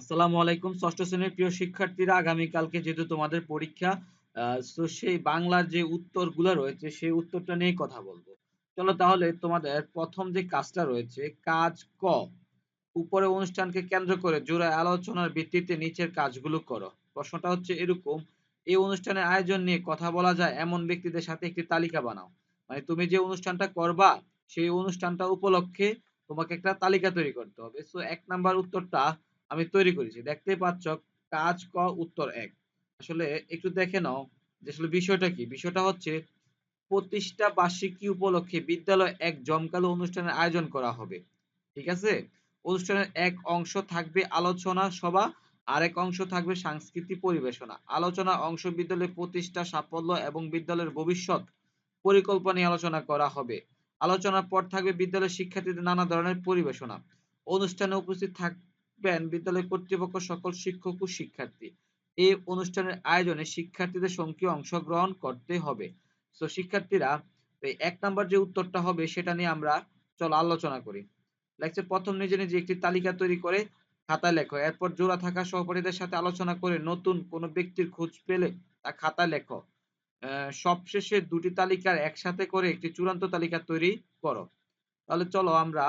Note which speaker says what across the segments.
Speaker 1: আসসালামু আলাইকুম, ষষ্ঠ শ্রেণির প্রিয় শিক্ষার্থীরা, আগামীকালকে যেহেতু তোমাদের পরীক্ষা তো সেই বাংলার যে উত্তরগুলো রয়েছে, সেই উত্তরটা নিয়ে কথা বলব। চলো তাহলে তোমাদের প্রথম যে কাজটা রয়েছে, কাজ ক। উপরে অনুষ্ঠানকে কেন্দ্র করে জোড়া আলোচনার ভিত্তিতে নিচের কাজগুলো করো। প্রশ্নটা হচ্ছে এরকম, এই অনুষ্ঠানের আয়োজন নিয়ে কথা বলা যায়, এমন ব্যক্তিদের সাথে একটি তালিকা বানাও। মানে তুমি যে অনুষ্ঠানটা করবা, সেই অনুষ্ঠানটা উপলক্ষে তোমাকে একটা তালিকা তৈরি করতে হবে। সো এক নাম্বার উত্তরটা আমি তৈরি করেছি। দেখতেই পাচ্ছ, কাজ ক, উত্তর এক। আসলে একটু দেখে নাও যে আসলে বিষয়টা কি। বিষয়টা হচ্ছে, প্রতিষ্ঠা বার্ষিকী উপলক্ষে বিদ্যালয়ে এক জমকালো অনুষ্ঠানের আয়োজন করা হবে। ঠিক আছে? অনুষ্ঠানের এক অংশ থাকবে আলোচনা সভা, আরেক অংশ থাকবে সাংস্কৃতিক পরিবেশনা। আলোচনা অংশ বিদ্যালয়ের প্রতিষ্ঠা সাফল্য এবং বিদ্যালয়ের ভবিষ্যৎ পরিকল্পনা নিয়ে আলোচনা করা হবে। আলোচনার পর থাকবে বিদ্যালয়ের শিক্ষার্থীদের নানা ধরনের পরিবেশনা। অনুষ্ঠানে উপস্থিত থাক থাকবেন বিদ্যালয় কর্তৃপক্ষ সকল শিক্ষক ও শিক্ষার্থী। এই অনুষ্ঠানের আয়োজনে শিক্ষার্থীদের সক্রিয় অংশগ্রহণ করতে হবে। তো শিক্ষার্থীরা এক নাম্বার যে উত্তরটা হবে সেটা নিয়ে আমরা চলো আলোচনা করি। লেখছে প্রথম নিজে নিজে একটি তালিকা তৈরি করে খাতায় লেখো। এরপর জোড়া থাকা সহপাঠীদের সাথে আলোচনা করে নতুন কোনো ব্যক্তির খোঁজ পেলে তা খাতায় লেখো। সবশেষে দুটি তালিকার একসাথে করে একটি চূড়ান্ত তালিকা তৈরি করো। তাহলে চলো আমরা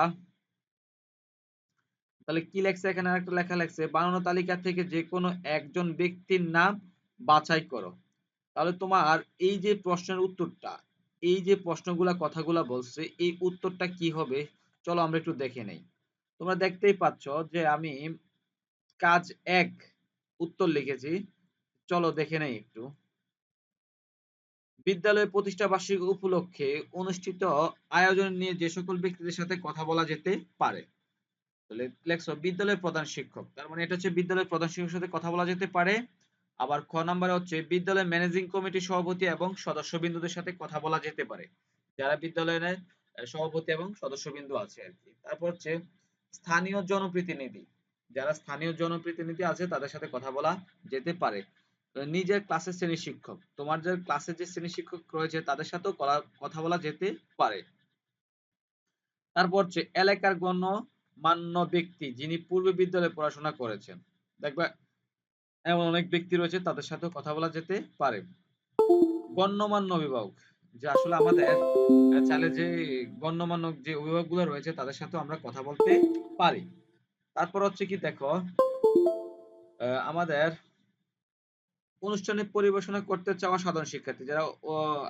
Speaker 1: তাহলে কি লেখছে? এখানে একটা লেখা লেখছে, বানানো তালিকা থেকে যে কোনো একজন ব্যক্তির নাম বাছাই করো। তাহলে তোমার এই যে প্রশ্নের উত্তরটা, এই যে প্রশ্নগুলা, কথাগুলা বলছে, এই উত্তরটা কি হবে? চলো আমরা একটু দেখে নেই। তোমরা দেখতেই পাচ্ছ যে আমি কাজ এক উত্তর লিখেছি। চলো দেখে নেই একটু। বিদ্যালয় প্রতিষ্ঠা বার্ষিকী উপলক্ষে অনুষ্ঠিত আয়োজন নিয়ে যে সকল ব্যক্তিদের সাথে কথা বলা যেতে পারে। লেখছো, বিদ্যালয়ের প্রধান শিক্ষক। তার মানে এটা হচ্ছে বিদ্যালয়ের প্রধান শিক্ষকের সাথে কথা বলা যেতে পারে। আবার খ নাম্বারে হচ্ছে বিদ্যালয় ম্যানেজিং কমিটির সভাপতি এবং সদস্যবৃন্দদের সাথে কথা বলা যেতে পারে। যারা বিদ্যালয়ের সভাপতি এবং সদস্যবৃন্দ আছে আর কি। তারপর হচ্ছে স্থানীয় জনপ্রতিনিধি। যারা স্থানীয় জনপ্রতিনিধি আছে, তাদের সাথে কথা বলা যেতে পারে। নিজের ক্লাসের শ্রেণি শিক্ষক। তোমার যে ক্লাসের যে শ্রেণি শিক্ষক রয়েছে, তাদের সাথেও কথা বলা যেতে পারে। তারপর হচ্ছে এলাকার গণ্য মান্য ব্যক্তি যিনি পূর্বে বিদ্যালয়ে পড়াশোনা করেছেন। দেখবা, এমন অনেক ব্যক্তি রয়েছে, তাদের সাথে কথা বলা যেতে পারে। গণ্যমান্য অভিভাবক, যে আসলে আমাদের চাইলে যে গণ্যমান্য যে অভিভাবকগুলো রয়েছে, তাদের সাথে আমরা কথা বলতে পারি। তারপর হচ্ছে কি, দেখো আমাদের অনুষ্ঠানে পরিবেশনা করতে চাওয়া সাধারণ শিক্ষার্থী, যারা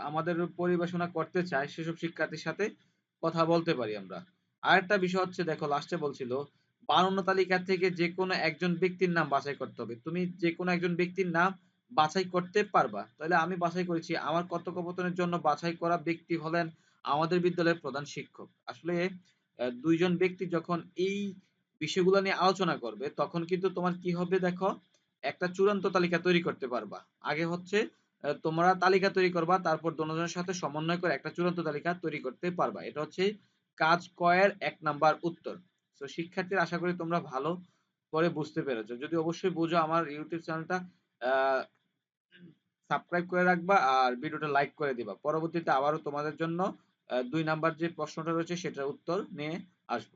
Speaker 1: আমাদের পরিবেশনা করতে চায়, সেসব শিক্ষার্থীর সাথে কথা বলতে পারি আমরা। আরেকটা বিষয় হচ্ছে, দেখো লাস্টে বলছিল, বানানো তালিকা থেকে যে কোনো একজন ব্যক্তির নাম বাছাই করতে হবে। তুমি যে কোনো একজন ব্যক্তির নাম বাছাই করতে পারবা। তাহলে আমি বাছাই করেছি। আমার কর্তব্যপতনের জন্য বাছাই করা ব্যক্তি হলেন আমাদের বিদ্যালয়ের প্রধান শিক্ষক। আসলে দুইজন ব্যক্তি যখন এই বিষয়গুলো নিয়ে আলোচনা করবে, তখন কিন্তু তোমার কি হবে দেখো, একটা চূড়ান্ত তালিকা তৈরি করতে পারবা। আগে হচ্ছে তোমরা তালিকা তৈরি করবা, তারপর দুজনের সাথে সমন্বয় করে একটা চূড়ান্ত তালিকা তৈরি করতে পারবা। এটা হচ্ছে কাজ কয়ের এক নাম্বার উত্তর। তো শিক্ষার্থীর আশা করি তোমরা ভালো করে বুঝতে পেরেছ। যদি অবশ্যই বোঝো আমার ইউটিউব চ্যানেলটা সাবস্ক্রাইব করে রাখবা আর ভিডিওটা লাইক করে দিবা। পরবর্তীতে আবারও তোমাদের জন্য দুই নাম্বার যে প্রশ্নটা রয়েছে সেটার উত্তর নিয়ে আসব।